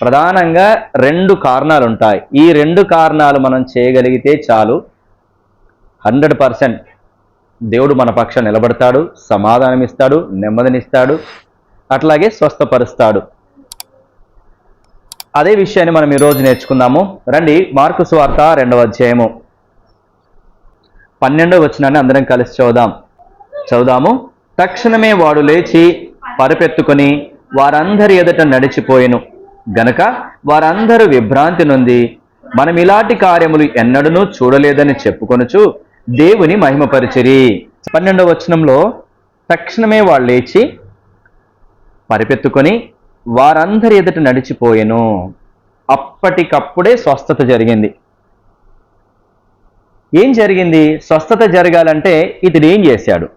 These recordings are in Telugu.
ప్రధానంగా రెండు కారణాలు ఉంటాయి ఈ రెండు కారణాలు మనం చేయగలిగితే చాలు. హండ్రెడ్ పర్సెంట్ దేవుడు మన పక్షం నిలబడతాడు సమాధానం ఇస్తాడు నెమ్మదినిస్తాడు అట్లాగే స్వస్థపరుస్తాడు. అదే విషయాన్ని మనం ఈరోజు నేర్చుకుందాము. రండి మార్కు స్వార్త రెండవ అధ్యాయము. పన్నెండవ వచ్చినాన్ని అందరం కలిసి చదుదాం చదుదాము తక్షణమే వాడు లేచి పరిపెత్తుకొని వారందరి ఎదుట నడిచిపోయెను. గనక వారందరూ విభ్రాంతి నొంది మనం ఇలాంటి కార్యములు ఎన్నడనూ చూడలేదని చెప్పుకొనుచు దేవుని మహిమపరిచిరి. పన్నెండవ వచనంలో తక్షణమే వాళ్ళు లేచి పరిపెత్తుకొని వారందరి ఎదుట నడిచిపోయెను. అప్పటికప్పుడే స్వస్థత జరిగింది. ఏం జరిగింది? స్వస్థత జరగాలంటే ఇతడు ఏం చేశాడు?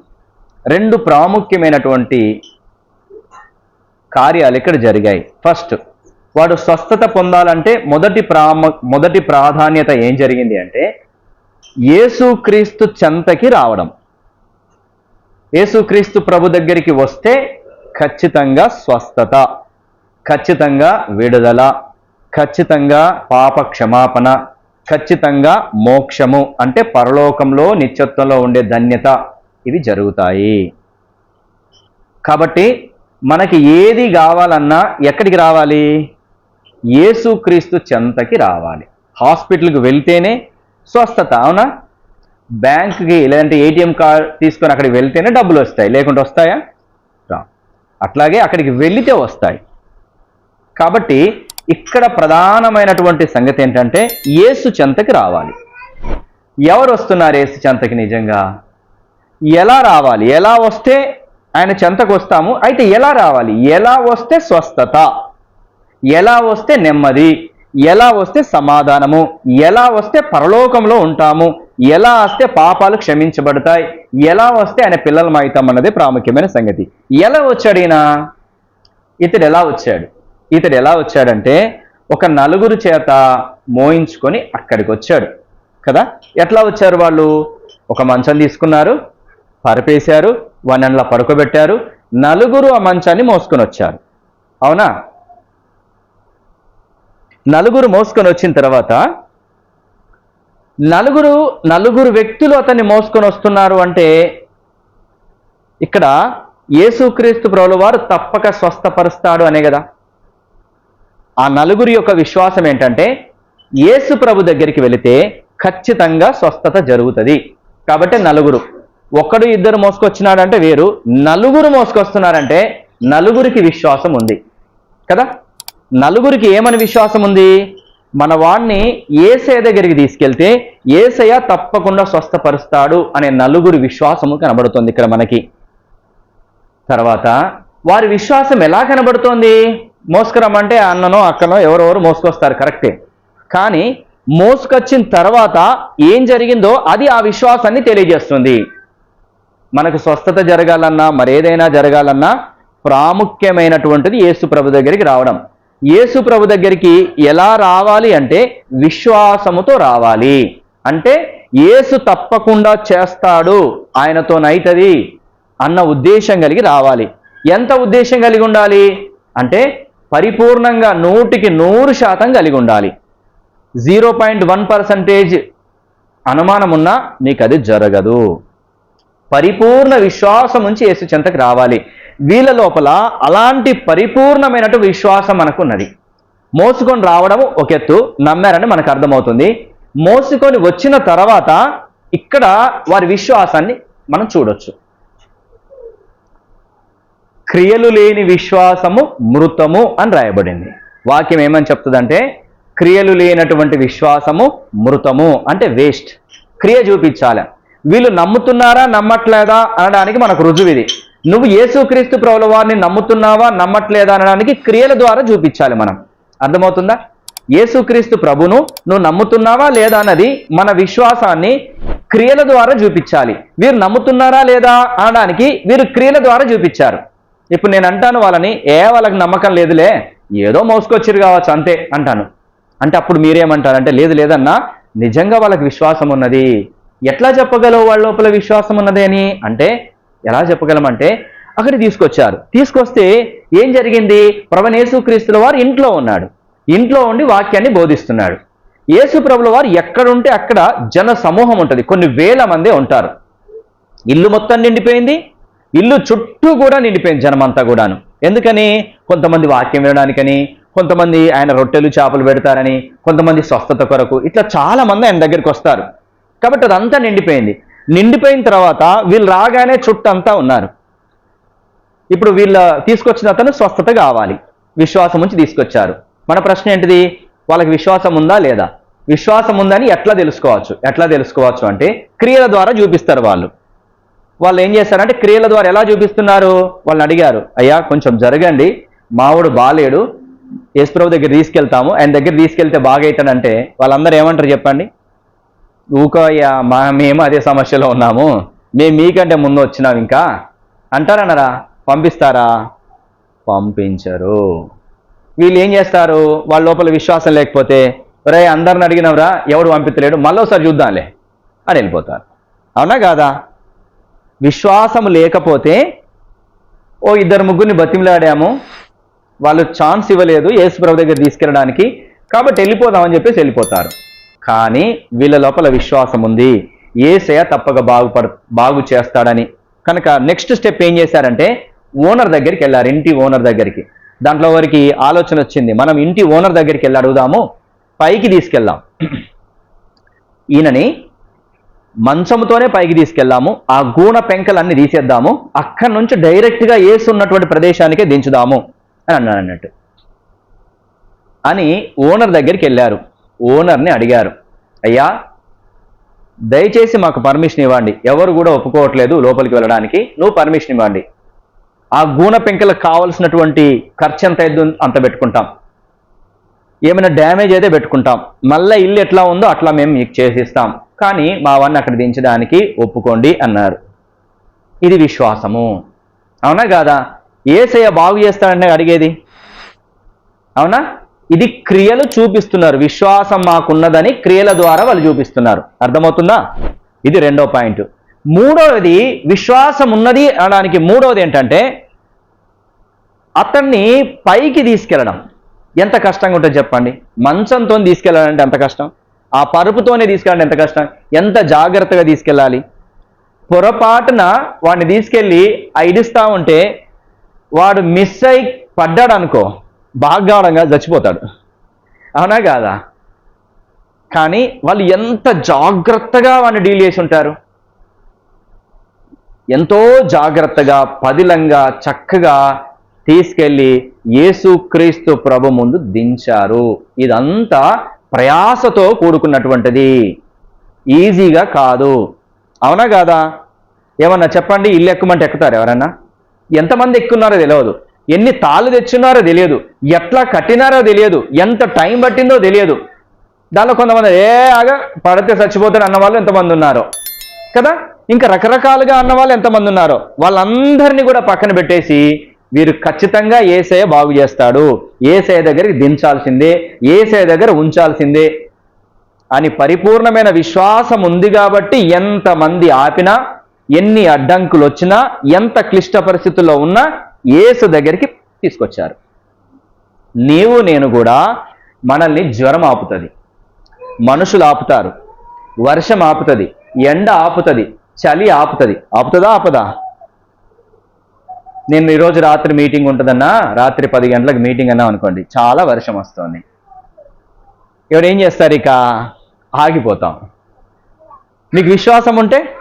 రెండు ప్రాముఖ్యమైనటువంటి కార్యాలు ఇక్కడ జరిగాయి. ఫస్ట్ వాడు స్వస్థత పొందాలంటే మొదటి ప్రామ మొదటి ప్రాధాన్యత ఏం జరిగింది అంటే యేసుక్రీస్తు చెంతకి రావడం. యేసుక్రీస్తు ప్రభు దగ్గరికి వస్తే ఖచ్చితంగా స్వస్థత ఖచ్చితంగా విడుదల ఖచ్చితంగా పాప క్షమాపణ ఖచ్చితంగా మోక్షము అంటే పరలోకంలో నిత్యత్వంలో ఉండే ధన్యత ఇవి జరుగుతాయి. కాబట్టి మనకి ఏది కావాలన్నా ఎక్కడికి రావాలి? యేసుక్రీస్తు చెంతకి రావాలి. హాస్పిటల్కి వెళ్తేనే స్వస్థత అవునా? బ్యాంక్కి లేదంటే ఏటీఎం కార్డ్ తీసుకొని అక్కడికి వెళ్తేనే డబ్బులు వస్తాయి లేకుంటే వస్తాయా? రా. అట్లాగే అక్కడికి వెళితే వస్తాయి. కాబట్టి ఇక్కడ ప్రధానమైనటువంటి సంగతి ఏంటంటే యేసు చెంతకి రావాలి. ఎవరు వస్తున్నారు యేసు చెంతకి నిజంగా? ఎలా రావాలి? ఎలా వస్తే ఆయన చెంతకు వస్తాము? అయితే ఎలా రావాలి? ఎలా వస్తే స్వస్థత? ఎలా వస్తే నెమ్మది ఎలా వస్తే సమాధానము ఎలా వస్తే పరలోకంలో ఉంటాము ఎలా వస్తే పాపాలు క్షమించబడతాయి ఎలా వస్తే ఆయన పిల్లలం అవుతాం అన్నది ప్రాముఖ్యమైన సంగతి. ఎలా వచ్చాడు ఈయన? ఇతడు ఎలా వచ్చాడు? ఇతడు ఎలా వచ్చాడంటే ఒక నలుగురు చేత మోయించుకొని అక్కడికి వచ్చాడు. కదా? ఎట్లా వచ్చారు వాళ్ళు? ఒక మంచం తీసుకున్నారు పరిపేశారు వనన్లా పడుకోబెట్టారు నలుగురు ఆ మంచాన్ని మోసుకొని వచ్చారు. అవునా? నలుగురు మోసుకొని వచ్చిన తర్వాత నలుగురు నలుగురు వ్యక్తులు అతన్ని మోసుకొని వస్తున్నారు అంటే ఇక్కడ యేసుక్రీస్తు ప్రభుల వారు తప్పక స్వస్థపరుస్తాడు అనే కదా. ఆ నలుగురి యొక్క విశ్వాసం ఏంటంటే యేసు ప్రభు దగ్గరికి వెళితే ఖచ్చితంగా స్వస్థత జరుగుతుంది. కాబట్టి నలుగురు. ఒకడు ఇద్దరు మోసుకొచ్చినాడంటే వేరు నలుగురు మోసుకొస్తున్నారంటే నలుగురికి విశ్వాసం ఉంది. కదా? నలుగురికి ఏమని విశ్వాసం ఉంది? మన వాణ్ణి ఏసయ దగ్గరికి తీసుకెళ్తే ఏసయ తప్పకుండా స్వస్థపరుస్తాడు అనే నలుగురి విశ్వాసము కనబడుతుంది ఇక్కడ మనకి. తర్వాత వారి విశ్వాసం ఎలా కనబడుతోంది? మోసుకురమ్మంటే అన్ననో అక్కనో ఎవరెవరు మోసుకొస్తారు కరెక్టే. కానీ మోసుకొచ్చిన తర్వాత ఏం జరిగిందో అది ఆ విశ్వాసాన్ని తెలియజేస్తుంది. మనకు స్వస్థత జరగాలన్నా మరేదైనా జరగాలన్నా ప్రాముఖ్యమైనటువంటిది యేసు ప్రభు దగ్గరికి రావడం. యేసు ప్రభు దగ్గరికి ఎలా రావాలి అంటే విశ్వాసముతో రావాలి. అంటే యేసు తప్పకుండా చేస్తాడు ఆయనతోనైతది అన్న ఉద్దేశం కలిగి రావాలి. ఎంత ఉద్దేశం కలిగి ఉండాలి? అంటే పరిపూర్ణంగా నూటికి నూరు శాతం కలిగి ఉండాలి. జీరో పాయింట్ వన్ పర్సంటేజ్ అనుమానం ఉన్నా నీకు అది జరగదు. పరిపూర్ణ విశ్వాసం నుంచి యేసు చెంతకు రావాలి. వీళ్ళ లోపల అలాంటి పరిపూర్ణమైనటు విశ్వాసం మనకున్నది. మోసుకొని రావడం ఒక ఎత్తు నమ్మారని మనకు అర్థమవుతుంది. మోసుకొని వచ్చిన తర్వాత ఇక్కడ వారి విశ్వాసాన్ని మనం చూడొచ్చు. క్రియలు లేని విశ్వాసము మృతము అని రాయబడింది. వాక్యం ఏమని చెప్తుందంటే క్రియలు లేనటువంటి విశ్వాసము మృతము అంటే వేస్ట్ క్రియ చూపించాలి. వీళ్ళు నమ్ముతున్నారా నమ్మట్లేదా అనడానికి మనకు రుజువు ఇది. నువ్వు యేసుక్రీస్తు ప్రభుల వారిని నమ్ముతున్నావా నమ్మట్లేదా అనడానికి క్రియల ద్వారా చూపించాలి మనం. అర్థమవుతుందా? యేసుక్రీస్తు ప్రభును నువ్వు నమ్ముతున్నావా లేదా అన్నది మన విశ్వాసాన్ని క్రియల ద్వారా చూపించాలి. వీరు నమ్ముతున్నారా లేదా అనడానికి వీరు క్రియల ద్వారా చూపించారు. ఇప్పుడు నేను అంటాను వాళ్ళని ఏ వాళ్ళకి నమ్మకం లేదులే. ఏదో మోసుకొచ్చిరు కావచ్చు అంతే అంటాను. అంటే అప్పుడు మీరేమంటారంటే లేదు లేదన్నా నిజంగా వాళ్ళకి విశ్వాసం ఉన్నది. ఎట్లా చెప్పగలవు వాళ్ళ లోపల విశ్వాసం ఉన్నది అని. అంటే ఎలా చెప్పగలమంటే అక్కడికి తీసుకొచ్చారు. తీసుకొస్తే ఏం జరిగింది? ప్రభనేసు క్రీస్తుల వారు ఇంట్లో ఉన్నాడు. ఇంట్లో ఉండి వాక్యాన్ని బోధిస్తున్నాడు. యేసు ప్రభుల వారు ఎక్కడుంటే అక్కడ జన సమూహం ఉంటుంది. కొన్ని వేల మంది ఉంటారు. ఇల్లు మొత్తం నిండిపోయింది. ఇల్లు చుట్టూ కూడా నిండిపోయింది జనమంతా కూడాను. ఎందుకని? కొంతమంది వాక్యం వినడానికని కొంతమంది ఆయన రొట్టెలు చేపలు పెడతారని కొంతమంది స్వస్థత కొరకు ఇట్లా చాలా మంది ఆయన దగ్గరికి వస్తారు. కాబట్టి అదంతా నిండిపోయింది. నిండిపోయిన తర్వాత వీళ్ళు రాగానే చుట్టంతా ఉన్నారు. ఇప్పుడు వీళ్ళ తీసుకొచ్చిన అతను స్వస్థత కావాలి. విశ్వాసం ఉంచి తీసుకొచ్చారు. మన ప్రశ్న ఏంటిది? వాళ్ళకి విశ్వాసం ఉందా లేదా? విశ్వాసం ఉందని ఎట్లా తెలుసుకోవచ్చు? ఎట్లా తెలుసుకోవచ్చు అంటే క్రియల ద్వారా చూపిస్తారు వాళ్ళు. వాళ్ళు ఏం చేస్తారంటే క్రియల ద్వారా ఎలా చూపిస్తున్నారు? వాళ్ళని అడిగారు. అయ్యా కొంచెం జరగండి. మావుడు బాలేడు. యేసుప్రభు దగ్గర తీసుకెళ్తాము. ఆయన దగ్గర తీసుకెళ్తే బాగైతాడంటే వాళ్ళందరూ ఏమంటారు చెప్పండి? ఊకోయ్యా మా మేము అదే సమస్యలో ఉన్నాము. మేము మీకంటే ముందు వచ్చినాం ఇంకా. అంటారన్నారా? పంపిస్తారా? పంపించరు. వీళ్ళు ఏం చేస్తారు? వాళ్ళ లోపల విశ్వాసం లేకపోతే రే అందరిని అడిగినవరా? ఎవడు పంపించలేడు? మళ్ళీ ఒకసారి చూద్దాంలే అని వెళ్ళిపోతారు. అవునా కాదా? విశ్వాసం లేకపోతే ఓ ఇద్దరు ముగ్గురిని బతిమలాడాము. వాళ్ళు ఛాన్స్ ఇవ్వలేదు యేసుప్రభు దగ్గర తీసుకెళ్ళడానికి. కాబట్టి వెళ్ళిపోదామని చెప్పేసి వెళ్ళిపోతారు. కానీ వీళ్ళ లోపల విశ్వాసం ఉంది. ఏసయ తప్పక బాగుపడ బాగు చేస్తాడని. కనుక నెక్స్ట్ స్టెప్ ఏం చేశారంటే ఓనర్ దగ్గరికి వెళ్ళారు ఇంటి ఓనర్ దగ్గరికి. దాంట్లో వారికి ఆలోచన వచ్చింది మనం ఇంటి ఓనర్ దగ్గరికి వెళ్ళి అడుగుదాము పైకి తీసుకెళ్దాం. ఈయనని మంచముతోనే పైకి తీసుకెళ్దాము ఆ గూణ పెంకలన్నీ తీసేద్దాము అక్కడి నుంచి డైరెక్ట్గా ఏసు ఉన్నటువంటి ప్రదేశానికే దించుదాము అని అన్నాడు అన్నట్టు. అని ఓనర్ దగ్గరికి వెళ్ళారు. ఓనర్ని అడిగారు. అయ్యా దయచేసి మాకు పర్మిషన్ ఇవ్వండి. ఎవరు కూడా ఒప్పుకోవట్లేదు లోపలికి వెళ్ళడానికి. నువ్వు పర్మిషన్ ఇవ్వండి. ఆ గూన పెంకలకు కావలసినటువంటి ఖర్చు ఎంత అయితే అంత పెట్టుకుంటాం. ఏమైనా డ్యామేజ్ అయితే పెట్టుకుంటాం. మళ్ళీ ఇల్లు ఎట్లా ఉందో అట్లా మేము మీకు చేసిస్తాం. కానీ మా వాడిని అక్కడ దించడానికి ఒప్పుకోండి అన్నారు. ఇది విశ్వాసము. అవునా కాదా? ఏసయ్య బాగు చేస్తాడంటే అడిగేది? అవునా? ఇది క్రియలు చూపిస్తున్నారు. విశ్వాసం మాకున్నదని క్రియల ద్వారా వాళ్ళు చూపిస్తున్నారు. అర్థమవుతుందా? ఇది రెండో పాయింట్. మూడవది విశ్వాసం ఉన్నది అనడానికి మూడవది ఏంటంటే అతన్ని పైకి తీసుకెళ్ళడం. ఎంత కష్టంగా ఉంటుంది చెప్పండి. మంచంతో తీసుకెళ్ళాలంటే ఎంత కష్టం? ఆ పరుపుతోనే తీసుకెళ్ళాలంటే ఎంత కష్టం? ఎంత జాగ్రత్తగా తీసుకెళ్ళాలి? పొరపాటున వాడిని తీసుకెళ్ళి ఆ ఉంటే వాడు మిస్ అయి పడ్డాడు అనుకో బాగాడంగా చచ్చిపోతాడు. అవునా కాదా? కానీ వాళ్ళు ఎంత జాగ్రత్తగా వాడిని డీల్ చేసి ఉంటారు? ఎంతో జాగ్రత్తగా పదిలంగా చక్కగా తీసుకెళ్ళి యేసుక్రీస్తు ప్రభు ముందు దించారు. ఇదంతా ప్రయాసతో కూడుకున్నటువంటిది. ఈజీగా కాదు. అవునా కాదా? ఏమన్నా చెప్పండి ఇల్లు ఎక్కమంటే ఎక్కుతారు ఎవరన్నా? ఎంతమంది ఎక్కున్నారో తెలియదు. ఎన్ని తాళ్ళు తెచ్చినారో తెలియదు ఎట్లా కట్టినారో తెలియదు ఎంత టైం పట్టిందో తెలియదు. దానిలో కొంతమంది ఏ ఆగా పడితే చచ్చిపోతాడు అన్న వాళ్ళు ఎంతమంది ఉన్నారో. కదా? ఇంకా రకరకాలుగా అన్న వాళ్ళు ఎంతమంది ఉన్నారో. వాళ్ళందరినీ కూడా పక్కన పెట్టేసి వీరు ఖచ్చితంగా ఏసయ బాగు చేస్తాడు. ఏసయ దగ్గరికి దించాల్సిందే ఏసయ దగ్గర ఉంచాల్సిందే అని పరిపూర్ణమైన విశ్వాసం ఉంది కాబట్టి ఎంతమంది ఆపినా ఎన్ని అడ్డంకులు వచ్చినా ఎంత క్లిష్ట పరిస్థితుల్లో ఉన్నా ఏసు దగ్గరికి తీసుకొచ్చారు. నీవు నేను కూడా మనల్ని జ్వరం ఆపుతుంది. మనుషులు ఆపుతారు. వర్షం ఆపుతుంది. ఎండ ఆపుతుంది. చలి ఆపుతుంది. ఆపుతుందా ఆపదా? నేను ఈరోజు రాత్రి మీటింగ్ ఉంటుందన్నా రాత్రి పది గంటలకు మీటింగ్ అన్నా అనుకోండి చాలా వర్షం వస్తుంది. ఎవరు ఏం చేస్తారు ఇక? ఆగిపోతాం. మీకు విశ్వాసం ఉంటే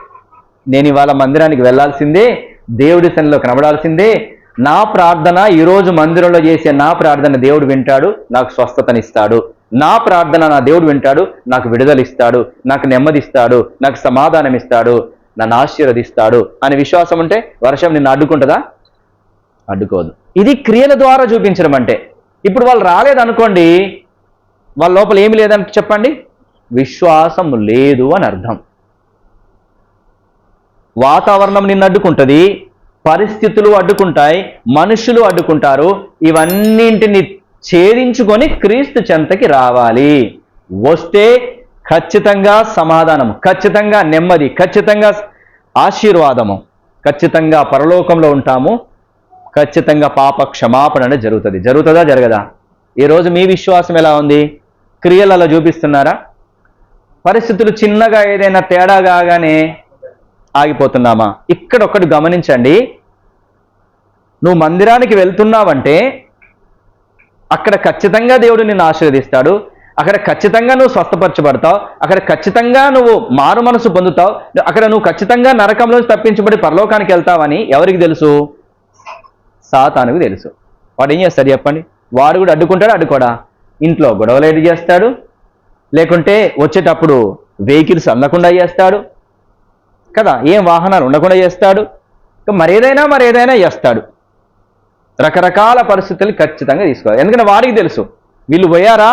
నేను ఇవాళ మందిరానికి వెళ్ళాల్సిందే దేవుడి సన్నిలో కనబడాల్సిందే నా ప్రార్థన ఈరోజు మందిరంలో చేసే నా ప్రార్థన దేవుడు వింటాడు నాకు స్వస్థతనిస్తాడు. నా ప్రార్థన నా దేవుడు వింటాడు నాకు విడుదలిస్తాడు నాకు నెమ్మదిస్తాడు నాకు సమాధానం ఇస్తాడు నన్ను ఆశీర్వదిస్తాడు అనే విశ్వాసం ఉంటే వర్షం నిన్ను అడ్డుకుంటుందా? అడ్డుకోదు. ఇది క్రియల ద్వారా చూపించడం అంటే. ఇప్పుడు వాళ్ళు రాలేదనుకోండి వాళ్ళ లోపల ఏమి లేదంటే చెప్పండి? విశ్వాసం లేదు అని అర్థం. వాతావరణం నిన్ను అడ్డుకుంటుంది పరిస్థితులు అడ్డుకుంటాయి మనుషులు అడ్డుకుంటారు ఇవన్నింటిని ఛేదించుకొని క్రీస్తు చెంతకి రావాలి. వస్తే ఖచ్చితంగా సమాధానం ఖచ్చితంగా నెమ్మది ఖచ్చితంగా ఆశీర్వాదము ఖచ్చితంగా పరలోకంలో ఉంటాము ఖచ్చితంగా పాప క్షమాపణ అనేది జరుగుతుంది. జరుగుతుందా జరగదా? ఈరోజు మీ విశ్వాసం ఎలా ఉంది? క్రియలలో చూపిస్తున్నారా? పరిస్థితులు చిన్నగా ఏదైనా తేడా కాగానే ఆగిపోతున్నామా? ఇక్కడ ఒకటి గమనించండి. నువ్వు మందిరానికి వెళ్తున్నావంటే అక్కడ ఖచ్చితంగా దేవుడు నిన్ను ఆశీర్వదిస్తాడు. అక్కడ ఖచ్చితంగా నువ్వు స్వస్థపరచబడతావు. అక్కడ ఖచ్చితంగా నువ్వు మారు మనసు పొందుతావు. అక్కడ నువ్వు ఖచ్చితంగా నరకంలో తప్పించబడి పరలోకానికి వెళ్తావని ఎవరికి తెలుసు? సాతానుకు తెలుసు. వాడు ఏం చేస్తాడు చెప్పండి? వాడు కూడా అడ్డుకుంటాడు? అడ్డుకోడా? ఇంట్లో గొడవలు ఏది చేస్తాడు? లేకుంటే వచ్చేటప్పుడు వెహికల్స్ అందకుండా చేస్తాడు? కదా ఏం వాహనాలు ఉండకుండా చేస్తాడు? మరేదైనా మరేదైనా చేస్తాడు. రకరకాల పరిస్థితులు ఖచ్చితంగా తీసుకోవాలి. ఎందుకంటే వాడికి తెలుసు వీళ్ళు పోయారా?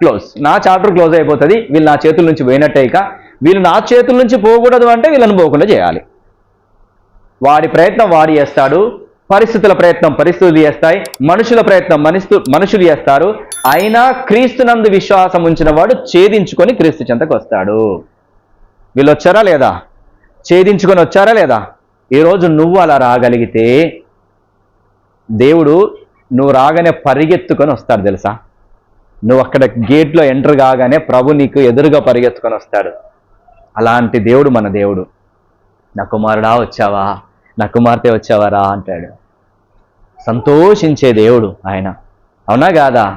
క్లోజ్. నా చాప్టర్ క్లోజ్ అయిపోతుంది వీళ్ళు నా చేతుల నుంచి పోయినట్టే ఇక. వీళ్ళు నా చేతుల నుంచి పోకూడదు అంటే వీళ్ళని పోకుండా చేయాలి. వాడి ప్రయత్నం వాడు చేస్తాడు పరిస్థితుల ప్రయత్నం పరిస్థితులు చేస్తాయి మనుషుల ప్రయత్నం మనుషు మనుషులు చేస్తారు. అయినా క్రీస్తునందు విశ్వాసం ఉంచిన వాడు ఛేదించుకొని క్రీస్తు చెంతకు వస్తాడు. వీళ్ళు వచ్చారా లేదా? ఛేదించుకొని వచ్చారా లేదా? ఈరోజు నువ్వు అలా రాగలిగితే దేవుడు నువ్వు రాగానే పరిగెత్తుకొని వస్తాడు తెలుసా? నువ్వు అక్కడ గేట్లో ఎంటర్ కాగానే ప్రభు నీకు ఎదురుగా పరిగెత్తుకొని వస్తాడు. అలాంటి దేవుడు మన దేవుడు. నా కుమారుడా వచ్చావా? నా కుమార్తె వచ్చావారా? అంటాడు. సంతోషించే దేవుడు ఆయన. అవునా కాదా?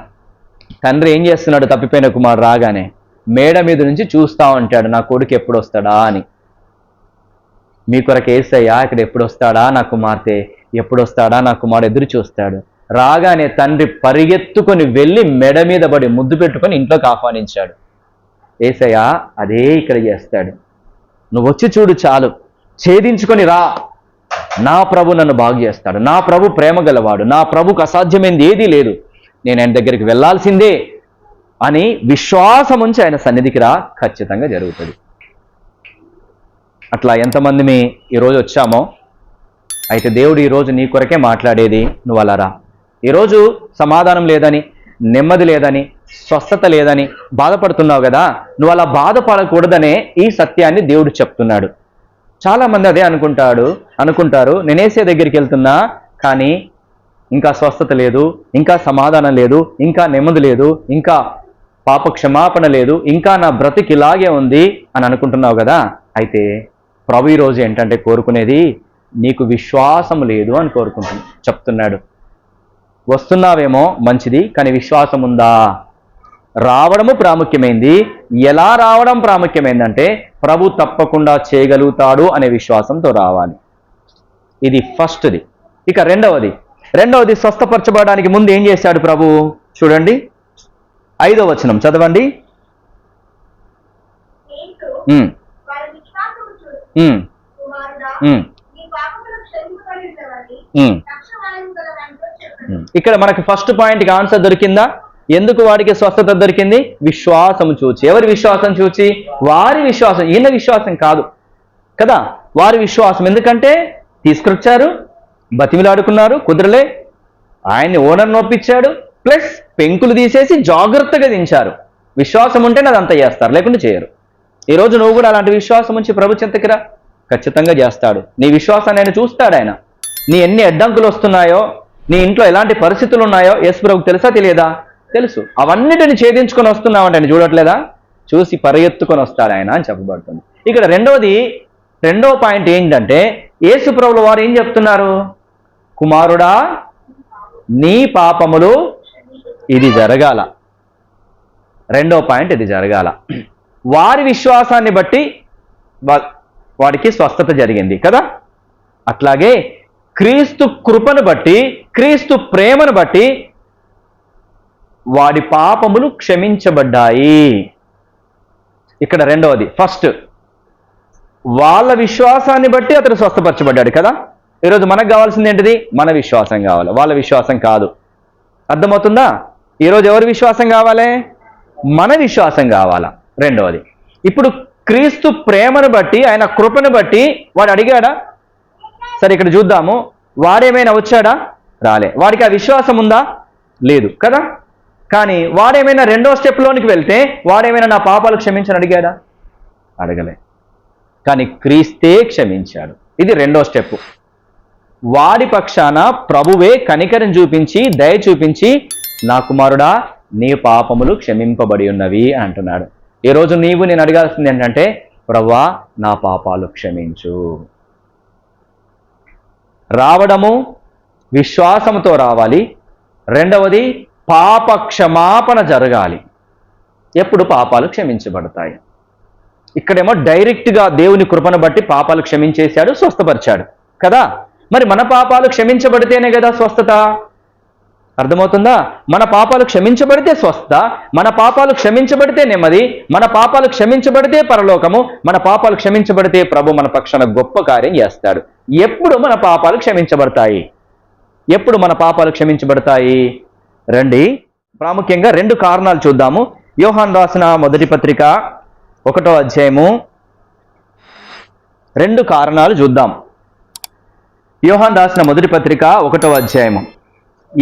తండ్రి ఏం చేస్తున్నాడు? తప్పిపోయిన కుమారు రాగానే మేడ మీద నుంచి చూస్తా ఉంటాడు నా కొడుకు ఎప్పుడు వస్తాడా అని. మీ కొరకు ఏసయ్యా ఇక్కడ ఎప్పుడు వస్తాడా నా కుమార్తె ఎప్పుడు వస్తాడా నా కుమారుడు ఎదురు చూస్తాడు. రాగానే తండ్రి పరిగెత్తుకొని వెళ్ళి మెడ మీద పడి ముద్దు పెట్టుకొని ఇంట్లోకి ఆహ్వానించాడు. ఏసయ్య అదే ఇక్కడ చేస్తాడు. నువ్వు వచ్చి చూడు చాలు. ఛేదించుకొని రా. నా ప్రభు నన్ను బాగు చేస్తాడు. నా ప్రభు ప్రేమ గలవాడు. నా ప్రభుకు అసాధ్యమైంది ఏదీ లేదు. నేను ఆయన దగ్గరికి వెళ్ళాల్సిందే అని విశ్వాసం ఉంచి ఆయన సన్నిధికి రా. ఖచ్చితంగా జరుగుతుంది. అట్లా ఎంతమంది మీ ఈరోజు వచ్చామో అయితే దేవుడు ఈరోజు నీ కొరకే మాట్లాడేది నువ్వు అలారా ఈరోజు సమాధానం లేదని నెమ్మది లేదని స్వస్థత లేదని బాధపడుతున్నావు కదా నువ్వు అలా బాధపడకూడదనే ఈ సత్యాన్ని దేవుడు చెప్తున్నాడు. చాలామంది అదే అనుకుంటాడు అనుకుంటారు నేనేసే దగ్గరికి వెళ్తున్నా కానీ ఇంకా స్వస్థత లేదు ఇంకా సమాధానం లేదు ఇంకా నెమ్మది లేదు ఇంకా పాప క్షమాపణ లేదు ఇంకా నా బ్రతికి ఇలాగే ఉంది అని అనుకుంటున్నావు కదా అయితే ప్రభు ఈ రోజు ఏంటంటే కోరుకునేది నీకు విశ్వాసం లేదు అని కోరుకుంటున్నా. చెప్తున్నాడు. వస్తున్నావేమో మంచిది కానీ విశ్వాసం ఉందా? రావడము ప్రాముఖ్యమైంది. ఎలా రావడం ప్రాముఖ్యమైందంటే ప్రభు తప్పకుండా చేయగలుగుతాడు అనే విశ్వాసంతో రావాలి. ఇది ఫస్ట్ది. ఇక రెండవది. రెండవది స్వస్థపరచబడడానికి ముందు ఏం చేశాడు ప్రభు? చూడండి. ఐదో వచనం చదవండి. ఇక్కడ మనకి ఫస్ట్ పాయింట్కి ఆన్సర్ దొరికిందా? ఎందుకు వాడికి స్వస్థత దొరికింది? విశ్వాసం చూచి. ఎవరి విశ్వాసం చూచి? వారి విశ్వాసం. ఈయన విశ్వాసం కాదు. కదా? వారి విశ్వాసం. ఎందుకంటే తీసుకొచ్చారు బతిమిలాడుకున్నారు కుదరలే. ఆయన్ని ఓనర్ నొప్పించాడు ప్లస్ పెంకులు తీసేసి జాగ్రత్తగా దించారు. విశ్వాసం ఉంటే నాది చేస్తారు లేకుంటే చేయరు. ఈ రోజు నువ్వు కూడా అలాంటి విశ్వాసం ఉంచి ప్రభు రా ఖచ్చితంగా చేస్తాడు. నీ విశ్వాసాన్ని ఆయన చూస్తాడు ఆయన. నీ ఎన్ని అడ్డంకులు వస్తున్నాయో నీ ఇంట్లో ఎలాంటి పరిస్థితులు ఉన్నాయో యేసు ప్రభుకు తెలుసా తెలియదా? తెలుసు. అవన్నిటిని ఛేదించుకొని వస్తున్నామంటే ఆయన చూడట్లేదా? చూసి పరిగెత్తుకొని వస్తాడు ఆయన అని చెప్పబడుతుంది. ఇక్కడ రెండవది రెండవ పాయింట్ ఏంటంటే యేసు ప్రభుల వారు ఏం చెప్తున్నారు? కుమారుడా నీ పాపములు ఇది జరగాల. రెండో పాయింట్ ఇది జరగాల. వారి విశ్వాసాన్ని బట్టి వాడికి స్వస్థత జరిగింది కదా? అట్లాగే క్రీస్తు కృపను బట్టి క్రీస్తు ప్రేమను బట్టి వాడి పాపములు క్షమించబడ్డాయి. ఇక్కడ రెండవది ఫస్ట్ వాళ్ళ విశ్వాసాన్ని బట్టి అతడు స్వస్థపరచబడ్డాడు కదా? ఈరోజు మనకు కావాల్సింది ఏంటిది? మన విశ్వాసం కావాలి. వాళ్ళ విశ్వాసం కాదు. అర్థమవుతుందా? ఈరోజు ఎవరి విశ్వాసం కావాలి? మన విశ్వాసం కావాలా? రెండవది. ఇప్పుడు క్రీస్తు ప్రేమను బట్టి ఆయన కృపను బట్టి వాడు అడిగాడా? సరే ఇక్కడ చూద్దాము. వాడేమైనా వచ్చాడా? రాలే. వాడికి ఆ విశ్వాసం ఉందా? లేదు కదా? కానీ వాడేమైనా రెండో స్టెప్లోనికి వెళ్తే వాడేమైనా నా పాపాలు క్షమించని అడిగాడా? అడగలే. కానీ క్రీస్తే క్షమించాడు. ఇది రెండో స్టెప్ వాడి పక్షాన ప్రభువే కనికరం చూపించి దయ చూపించి నా కుమారుడా నీ పాపములు క్షమింపబడి ఉన్నవి అంటున్నాడు. ఈ రోజు నీవు నేను అడగాల్సింది ఏంటంటే ప్రవ్వా నా పాపాలు క్షమించు. రావడము విశ్వాసంతో రావాలి. రెండవది పాప క్షమాపణ జరగాలి. ఎప్పుడు పాపాలు క్షమించబడతాయి. ఇక్కడేమో డైరెక్ట్గా దేవుని కృపను బట్టి పాపాలు క్షమించేశాడు స్వస్థపరిచాడు. కదా? మరి మన పాపాలు క్షమించబడితేనే కదా స్వస్థత? అర్థమవుతుందా? మన పాపాలు క్షమించబడితే స్వస్థత మన పాపాలు క్షమించబడితే నెమ్మది మన పాపాలు క్షమించబడితే పరలోకము మన పాపాలు క్షమించబడితే ప్రభు మన పక్షాన గొప్ప కార్యం చేస్తాడు. ఎప్పుడు మన పాపాలు క్షమించబడతాయి? ఎప్పుడు మన పాపాలు క్షమించబడతాయి? రండి ప్రాముఖ్యంగా రెండు కారణాలు చూద్దాము. యోహాన్ రాసిన మొదటి పత్రిక ఒకటో అధ్యాయము రెండు కారణాలు చూద్దాం. యోహాన్ రాసిన మొదటి పత్రిక ఒకటో అధ్యాయము.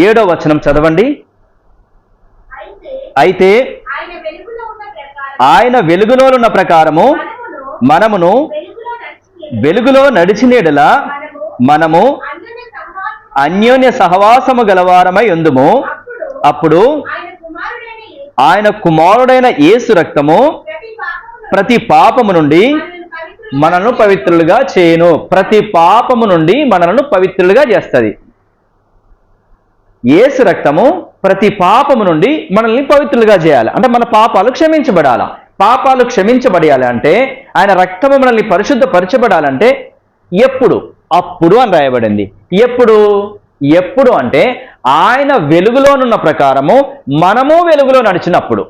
ఏడో వచనం చదవండి. అయితే ఆయన వెలుగులో ఉన్న ప్రకారము మనమును వెలుగులో నడిచి వెలుగులో నడిచినేడల మనము అన్యోన్య సహవాసము గలవారమై ఉందుము. అప్పుడు ఆయన కుమారుడైన యేసు రక్తము ప్రతి పాపము నుండి మనల్ని మనను పవిత్రులుగా చేయను. ప్రతి పాపము నుండి మనలను పవిత్రులుగా చేస్తుంది. యేసు రక్తము ప్రతి పాపము నుండి మనల్ని పవిత్రులుగా చేయాలి. అంటే మన పాపాలు క్షమించబడాలా? పాపాలు క్షమించబడాలి అంటే ఆయన రక్తము మనల్ని పరిశుద్ధపరచబడాలంటే ఎప్పుడు? అప్పుడు అని రాయబడింది. ఎప్పుడు? ఎప్పుడు అంటే ఆయన వెలుగులోనున్న ప్రకారము మనము వెలుగులో నడిచినప్పుడు.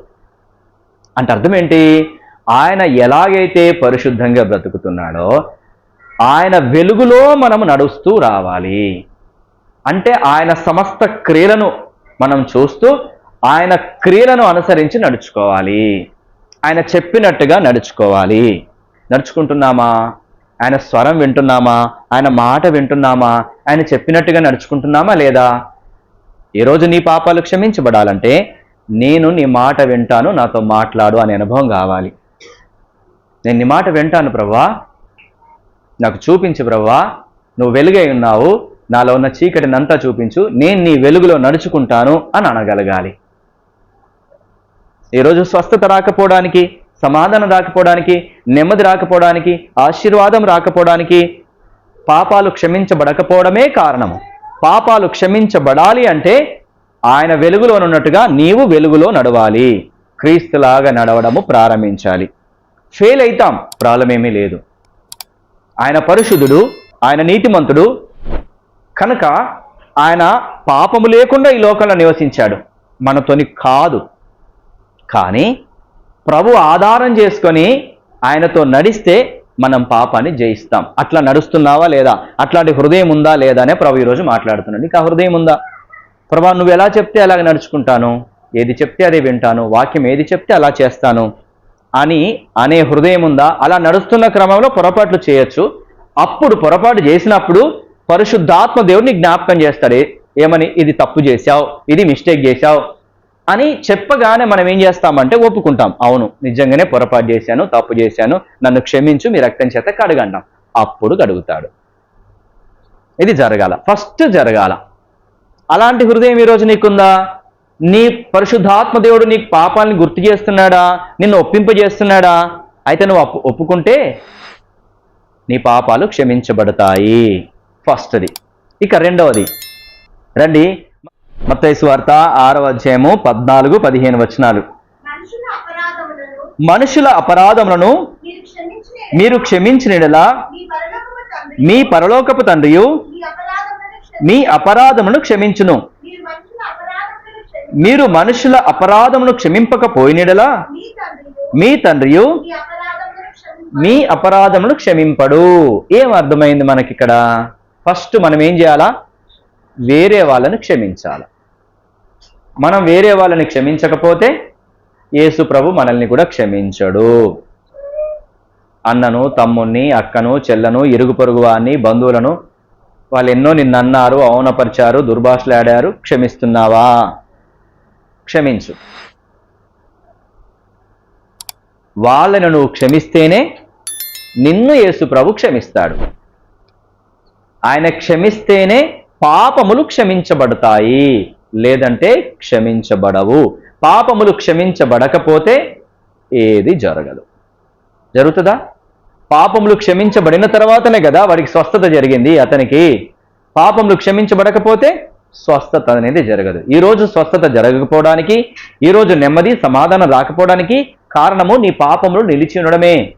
అంటే అర్థం ఏంటి? ఆయన ఎలాగైతే పరిశుద్ధంగా బ్రతుకుతున్నాడో ఆయన వెలుగులో మనము నడుస్తూ రావాలి. అంటే ఆయన సమస్త క్రియలను మనం చూస్తూ ఆయన క్రియలను అనుసరించి నడుచుకోవాలి. ఆయన చెప్పినట్టుగా నడుచుకోవాలి. నడుచుకుంటున్నామా? ఆయన స్వరం వింటున్నామా? ఆయన మాట వింటున్నామా? ఆయన చెప్పినట్టుగా నడుచుకుంటున్నామా లేదా? ఈరోజు నీ పాపాలు క్షమించబడాలంటే నేను నీ మాట వింటాను నాతో మాట్లాడు అనే అనుభవం కావాలి. నేను నీ మాట వింటాను ప్రవ్వా. నాకు చూపించు ప్రవ్వా. నువ్వు వెలుగై ఉన్నావు. నాలో ఉన్న చీకటినంతా చూపించు నేను నీ వెలుగులో నడుచుకుంటాను అని అనగలగాలి. ఈరోజు స్వస్థత రాకపోవడానికి సమాధానం రాకపోవడానికి నెమ్మది రాకపోవడానికి ఆశీర్వాదం రాకపోవడానికి పాపాలు క్షమించబడకపోవడమే కారణము. పాపాలు క్షమించబడాలి అంటే ఆయన వెలుగులోనున్నట్టుగా నీవు వెలుగులో నడవాలి. క్రీస్తులాగా నడవడము ప్రారంభించాలి. ఫెయిల్ అవుతాం ప్రాబ్లం ఏమీ లేదు. ఆయన పరిశుద్ధుడు ఆయన నీతిమంతుడు కనుక ఆయన పాపము లేకుండా ఈ లోకంలో నివసించాడు. మనతోని కాదు. కానీ ప్రభు ఆధారం చేసుకొని ఆయనతో నడిస్తే మనం పాపాన్ని జయిస్తాం. అట్లా నడుస్తున్నావా లేదా? అట్లాంటి హృదయం ఉందా లేదా అనే ప్రభు ఈరోజు మాట్లాడుతున్నాడు. నీకు ఆ హృదయం ఉందా? ప్రభా నువ్వు ఎలా చెప్తే అలాగ నడుచుకుంటాను? ఏది చెప్తే అదే వింటాను. వాక్యం ఏది చెప్తే అలా చేస్తాను అని అనే హృదయం ఉందా? అలా నడుస్తున్న క్రమంలో పొరపాట్లు చేయొచ్చు. అప్పుడు పొరపాటు చేసినప్పుడు పరిశుద్ధాత్మ దేవుడిని జ్ఞాపకం చేస్తాడు. ఏమని? ఇది తప్పు చేశావు ఇది మిస్టేక్ చేశావు అని చెప్పగానే మనం ఏం చేస్తామంటే ఒప్పుకుంటాం. అవును నిజంగానే పొరపాటు చేశాను తప్పు చేశాను నన్ను క్షమించు మీ రక్తం చేత కడగంటాం అప్పుడు కడుగుతాడు. ఇది జరగాల. ఫస్ట్ జరగాల. అలాంటి హృదయం ఈరోజు నీకుందా? నీ పరిశుద్ధాత్మ దేవుడు నీకు పాపాలను గుర్తు చేస్తున్నాడా? నిన్ను ఒప్పింపజేస్తున్నాడా అయితే నువ్వు ఒప్పు ఒప్పుకుంటే నీ పాపాలు క్షమించబడతాయి. ఫస్ట్ది. ఇక రెండవది. రండి. మత్తయి వార్త ఆరవ అధ్యాయము పద్నాలుగు పదిహేను వచనాలు. మనుషుల అపరాధములను మీరు క్షమించిన క్షమించినలా మీ పరలోకపు తండ్రి మీ పరలోకపు తండ్రియు మీ అపరాధమును క్షమించును. మీరు మనుషుల అపరాధమును క్షమింపకపోయినడలా మీ తండ్రి మీ తండ్రియు మీ అపరాధమును క్షమింపడు. ఏం అర్థమైంది మనకిక్కడ? ఫస్ట్ మనం ఏం చేయాలా? వేరే వాళ్ళని క్షమించాలి. మనం వేరే వాళ్ళని క్షమించకపోతే యేసు ప్రభు మనల్ని కూడా క్షమించడు. అన్నను తమ్ముణ్ణి అక్కను చెల్లను ఇరుగు పొరుగు వారిని బంధువులను వాళ్ళు ఎన్నో నిన్ను అన్నారు అవనపరిచారు దుర్భాషలాడారు క్షమిస్తున్నావా? క్షమించు. వాళ్ళను నువ్వు క్షమిస్తేనే నిన్ను యేసు ప్రభు క్షమిస్తాడు. ఆయన క్షమిస్తేనే పాపములు క్షమించబడతాయి. లేదంటే క్షమించబడవు. పాపములు క్షమించబడకపోతే ఏది జరగదు. జరుగుతుందా? పాపములు క్షమించబడిన తర్వాతనే కదా వాడికి స్వస్థత జరిగింది అతనికి. పాపములు క్షమించబడకపోతే స్వస్థత అనేది జరగదు. ఈ రోజు స్వస్థత జరగకపోవడానికి ఈరోజు నెమ్మది సమాధానం రాకపోవడానికి కారణము నీ పాపములు నిలిచి ఉండడమే.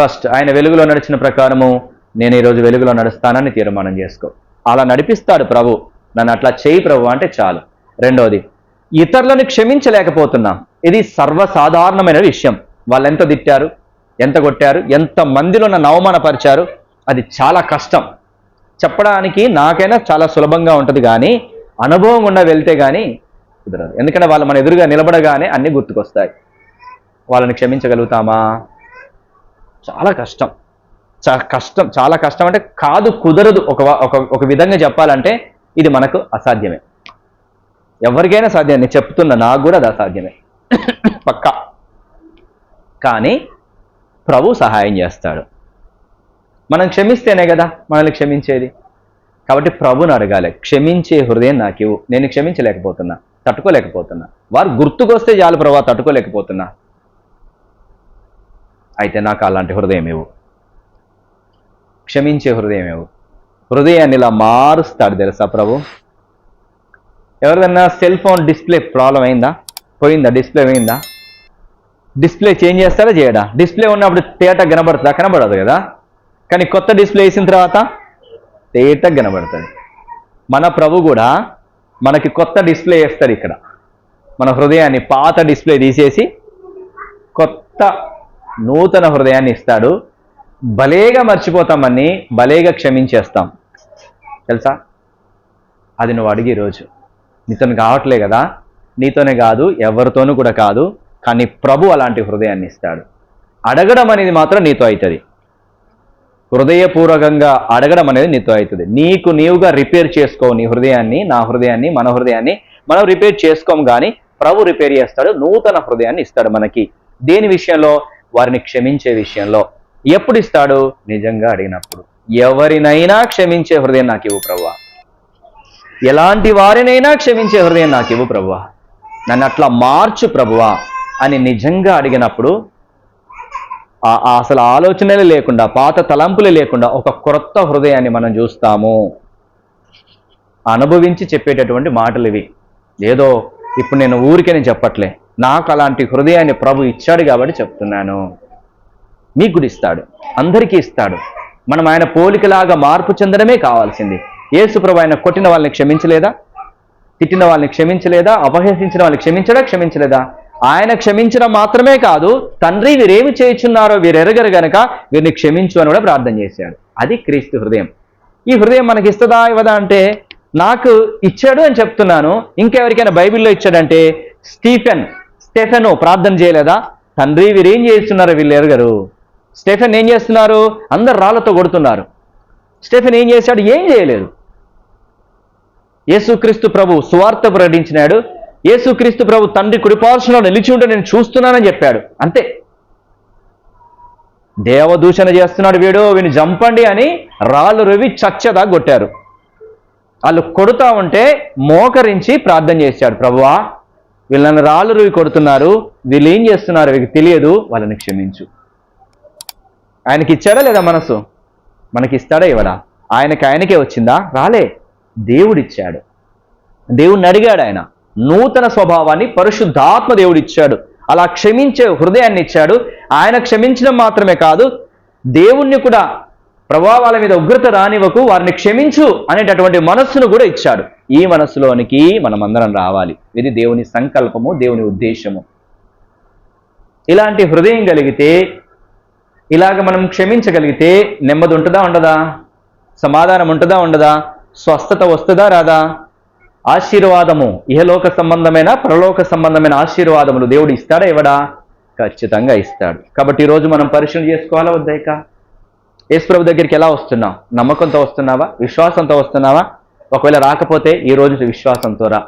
ఫస్ట్ ఆయన వెలుగులో నడిచిన ప్రకారము నేను ఈరోజు వెలుగులో నడుస్తానని తీర్మానం చేసుకో. అలా నడిపిస్తాడు ప్రభు. నన్ను అట్లా చేయి ప్రభు అంటే చాలు. రెండవది ఇతరులను క్షమించలేకపోతున్నాం. ఇది సర్వసాధారణమైన విషయం. వాళ్ళు ఎంత తిట్టారు? ఎంత కొట్టారు? ఎంత మందిలో నన్ను అవమానపరిచారు? అది చాలా కష్టం. చెప్పడానికి నాకైనా చాలా సులభంగా ఉంటుంది కానీ అనుభవం గుండా వెళ్తే కానీ కుదరదు. ఎందుకంటే వాళ్ళు మన ఎదురుగా నిలబడగానే అన్నీ గుర్తుకొస్తాయి. వాళ్ళని క్షమించగలుగుతామా? చాలా కష్టం. కష్టం చాలా కష్టం అంటే కాదు కుదరదు. ఒక ఒక ఒక విధంగా చెప్పాలంటే ఇది మనకు అసాధ్యమే. ఎవరికైనా సాధ్యం. నేను చెప్తున్నా నాకు కూడా అది అసాధ్యమే. పక్కా. కానీ ప్రభు సహాయం చేస్తాడు. మనం క్షమిస్తేనే కదా మనల్ని క్షమించేది. కాబట్టి ప్రభుని అడగాలి. క్షమించే హృదయం నాకు ఇవ్వు నేను క్షమించలేకపోతున్నా తట్టుకోలేకపోతున్నా. వారు గుర్తుకొస్తే చాలు ప్రభా తట్టుకోలేకపోతున్నా. అయితే నాకు అలాంటి హృదయం ఇవ్వు. క్షమించే హృదయం ఇవ్వు హృదయాన్ని ఇలా మారుస్తాడు తెలుసా ప్రభు? ఎవరిదన్నా సెల్ ఫోన్ డిస్ప్లే ప్రాబ్లం అయిందా? పోయిందా? డిస్ప్లే పోయిందా? డిస్ప్లే చేంజ్ చేస్తారా చేయడా? డిస్ప్లే ఉన్నప్పుడు తేట కనబడుతుందా? కనబడదు కదా. కానీ కొత్త డిస్ప్లే వేసిన తర్వాత తేట కనబడుతుంది. మన ప్రభు కూడా మనకి కొత్త డిస్ప్లే వేస్తారు ఇక్కడ. మన హృదయాన్ని పాత డిస్ప్లే తీసేసి కొత్త నూతన హృదయాన్ని ఇస్తాడు. భలేగా మర్చిపోతామని భలేగా క్షమించేస్తాం. తెలుసా? అది నువ్వు అడిగి రోజు. నీతోని కావట్లే కదా? నీతోనే కాదు ఎవరితోనూ కూడా కాదు కానీ ప్రభు అలాంటి హృదయాన్ని ఇస్తాడు. అడగడం అనేది మాత్రం నీతో అవుతుంది. హృదయపూర్వకంగా అడగడం అనేది నీతో అవుతుంది. నీకు నీవుగా రిపేర్ చేసుకో నీ హృదయాన్ని నా హృదయాన్ని మన హృదయాన్ని. మనం రిపేర్ చేసుకోం కానీ ప్రభు రిపేర్ చేస్తాడు నూతన హృదయాన్ని ఇస్తాడు మనకి. దేని విషయంలో? వారిని క్షమించే విషయంలో. ఎప్పుడు ఇస్తాడు నిజంగా అడిగినప్పుడు. ఎవరినైనా క్షమించే హృదయం నాకు ఇవ్వు ప్రవ్వా. ఎలాంటి వారినైనా క్షమించే హృదయం నాకు ఇవ్వు ప్రవ్వా. నన్ను అట్లా మార్చు ప్రభువా అని నిజంగా అడిగినప్పుడు అసలు ఆలోచనలే లేకుండా పాత తలంపులే లేకుండా ఒక క్రొత్త హృదయాన్ని మనం చూస్తాము. అనుభవించి చెప్పేటటువంటి మాటలు ఇవి. ఏదో ఇప్పుడు నేను ఊరికే చెప్పట్లే. నాకు అలాంటి హృదయాన్ని ప్రభు ఇచ్చాడు కాబట్టి చెప్తున్నాను. మీకు కూడా ఇస్తాడు అందరికీ ఇస్తాడు. మనం ఆయన పోలికలాగా మార్పు చెందడమే కావాల్సింది. ఏసుప్రభు ఆయన కొట్టిన వాళ్ళని క్షమించలేదా? తిట్టిన వాళ్ళని క్షమించలేదా? అపహసించిన వాళ్ళని క్షమించడా? క్షమించలేదా? ఆయన క్షమించడం మాత్రమే కాదు తండ్రి వీరేమి చేయుచున్నారో వీరెరగరు గనక వీరిని క్షమించు అని కూడా ప్రార్థన చేశాడు. అది క్రీస్తు హృదయం. ఈ హృదయం మనకి ఇస్తుందా ఇవ్వదా అంటే నాకు ఇచ్చాడు అని చెప్తున్నాను. ఇంకెవరికైనా బైబిల్లో ఇచ్చాడంటే స్టీఫెన్ స్టెఫెను ప్రార్థన చేయలేదా? తండ్రి వీరేం చేస్తున్నారో వీళ్ళు ఎరగరు స్టెఫెన్ ఏం చేస్తున్నారు? అందరు రాళ్ళతో కొడుతున్నారు. స్టెఫెన్ ఏం చేశాడు? ఏం చేయలేదు. యేసుక్రీస్తు ప్రభు సువార్త ప్రకటించినాడు. యేసుక్రీస్తు ప్రభు తండ్రి కుడిపార్శ్వలో నిలిచి ఉంటే నేను చూస్తున్నానని చెప్పాడు. అంతే. దేవదూషణ చేస్తున్నాడు వీడు వీని చంపండి అని రాళ్ళు రవి చచ్చదా కొట్టారు. వాళ్ళు కొడుతా ఉంటే మోకరించి ప్రార్థన చేశాడు. ప్రభువా వీళ్ళని రాళ్ళు రవి కొడుతున్నారు. వీళ్ళు ఏం చేస్తున్నారు? వీళ్ళకి తెలియదు. వాళ్ళని క్షమించు. ఆయనకి ఇచ్చాడా లేదా మనసు మనకి ఇస్తాడా ఇవ్వడా? ఆయనకి ఆయనకే వచ్చిందా? రాలే. దేవుడిచ్చాడు. దేవుణ్ణి అడిగాడు ఆయన. నూతన స్వభావాన్ని పరిశుద్ధాత్మ దేవుడు ఇచ్చాడు అలా క్షమించే హృదయాన్ని ఇచ్చాడు. ఆయన క్షమించడం మాత్రమే కాదు దేవుణ్ణి కూడా ప్రభావాల మీద ఉగ్రత రానివ్వకు వారిని క్షమించు అనేటటువంటి మనస్సును కూడా ఇచ్చాడు. ఈ మనస్సులోనికి మనం అందరం రావాలి. ఇది దేవుని సంకల్పము దేవుని ఉద్దేశము. ఇలాంటి హృదయం కలిగితే ఇలాగ మనం క్షమించగలిగితే నెమ్మది ఉంటుందా ఉండదా? సమాధానం ఉంటుందా ఉండదా? స్వస్థత వస్తుందా రాదా? ఆశీర్వాదము ఇహలోక సంబంధమైన పరలోక సంబంధమైన ఆశీర్వాదములు దేవుడు ఇస్తాడా ఇవ్వడా? ఖచ్చితంగా ఇస్తాడు. కాబట్టి ఈరోజు మనం పరిశీలన చేసుకోవాలా వద్ద ఇక? యేసుప్రభు దగ్గరికి ఎలా వస్తున్నావు? నమ్మకంతో వస్తున్నావా? విశ్వాసంతో వస్తున్నావా? ఒకవేళ రాకపోతే ఈ రోజు విశ్వాసంతో రా.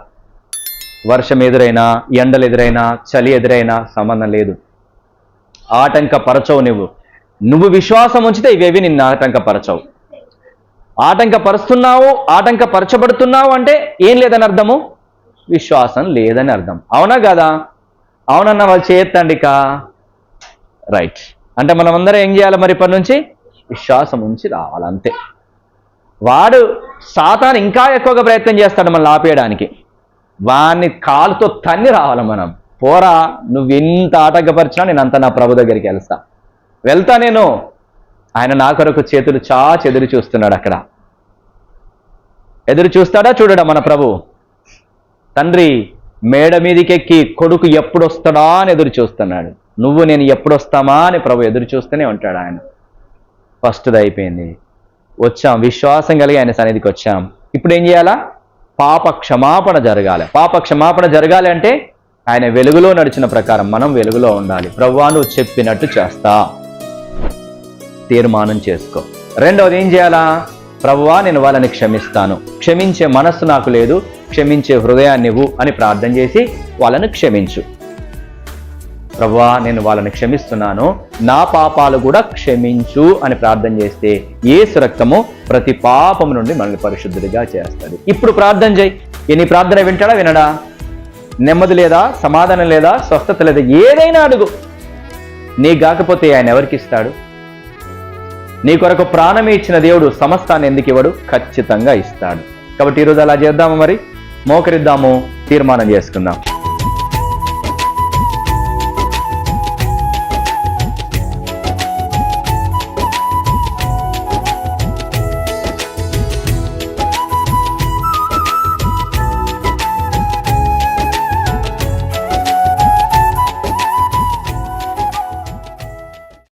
వర్షం ఎదురైనా ఎండలు ఎదురైనా చలి ఎదురైనా సంబంధం లేదు. ఆటంక పరచవు నువ్వు. నువ్వు విశ్వాసం ఉంచితే ఇవేవి నిన్ను ఆటంకపరచవు. ఆటంకపరుస్తున్నావు ఆటంకపరచబడుతున్నావు అంటే ఏం లేదని అర్థము? విశ్వాసం లేదని అర్థం. అవునా కదా? అవునన్న వాళ్ళు చేయొద్దండి కా? రైట్ అంటే మనం అందరం ఏం చేయాలి మరి ఇప్పటి నుంచి? విశ్వాసం ఉంచి రావాలి అంతే వాడు సాతాను ఇంకా ఎక్కువగా ప్రయత్నం చేస్తాడు మనల్ని ఆపేయడానికి. వాడిని కాలుతో తన్ని రావాలి మనం. పోరా నువ్వు ఎంత ఆటంకపరిచినా నేను అంత నా ప్రభు దగ్గరికి వెళ్తా. వెళ్తా నేను. ఆయన నా కొరకు చేతులు చాచి ఎదురు చూస్తున్నాడు అక్కడ. ఎదురు చూస్తాడా? చూడడా మన ప్రభు? తండ్రి మేడ మీదకెక్కి కొడుకు ఎప్పుడు వస్తాడా అని ఎదురు చూస్తున్నాడు. నువ్వు నేను ఎప్పుడొస్తామా అని ప్రభు ఎదురు చూస్తూనే ఉంటాడు ఆయన. ఫస్ట్ది అయిపోయింది. వచ్చాం. విశ్వాసం కలిగి ఆయన సన్నిధికి వచ్చాం. ఇప్పుడు ఏం చేయాలా? పాప క్షమాపణ జరగాలి. పాప క్షమాపణ జరగాలి అంటే ఆయన వెలుగులో నడిచిన ప్రకారం మనం వెలుగులో ఉండాలి. ప్రవ్వా నువ్వు చెప్పినట్టు చేస్తా. తీర్మానం చేసుకో. రెండవది ఏం చేయాలా? ప్రభువా నేను వాళ్ళని క్షమిస్తాను. క్షమించే మనస్సు నాకు లేదు క్షమించే హృదయాన్ని ఇవ్వు అని ప్రార్థన చేసి వాళ్ళని క్షమించు. ప్రభువా నేను వాళ్ళని క్షమిస్తున్నాను నా పాపాలు కూడా క్షమించు అని ప్రార్థన చేస్తే ఏసు రక్తము ప్రతి పాపము నుండి మనల్ని పరిశుద్ధుడిగా చేస్తుంది ఇప్పుడు ప్రార్థన చేయి. ఎన్ని ప్రార్థన వింటాడా? వినడా? నెమ్మది లేదా? సమాధానం లేదా? స్వస్థత లేదా? ఏదైనా అడుగు. నీ కాకపోతే ఆయన ఎవరికి ఇస్తాడు? నీ కొరకు ప్రాణమే ఇచ్చిన దేవుడు సమస్తాన్ని ఎందుకు ఇవ్వడు? ఖచ్చితంగా ఇస్తాడు. కాబట్టి ఈరోజు అలా చేద్దాము మరి? మోకరిద్దాము. తీర్మానం చేసుకుందాం.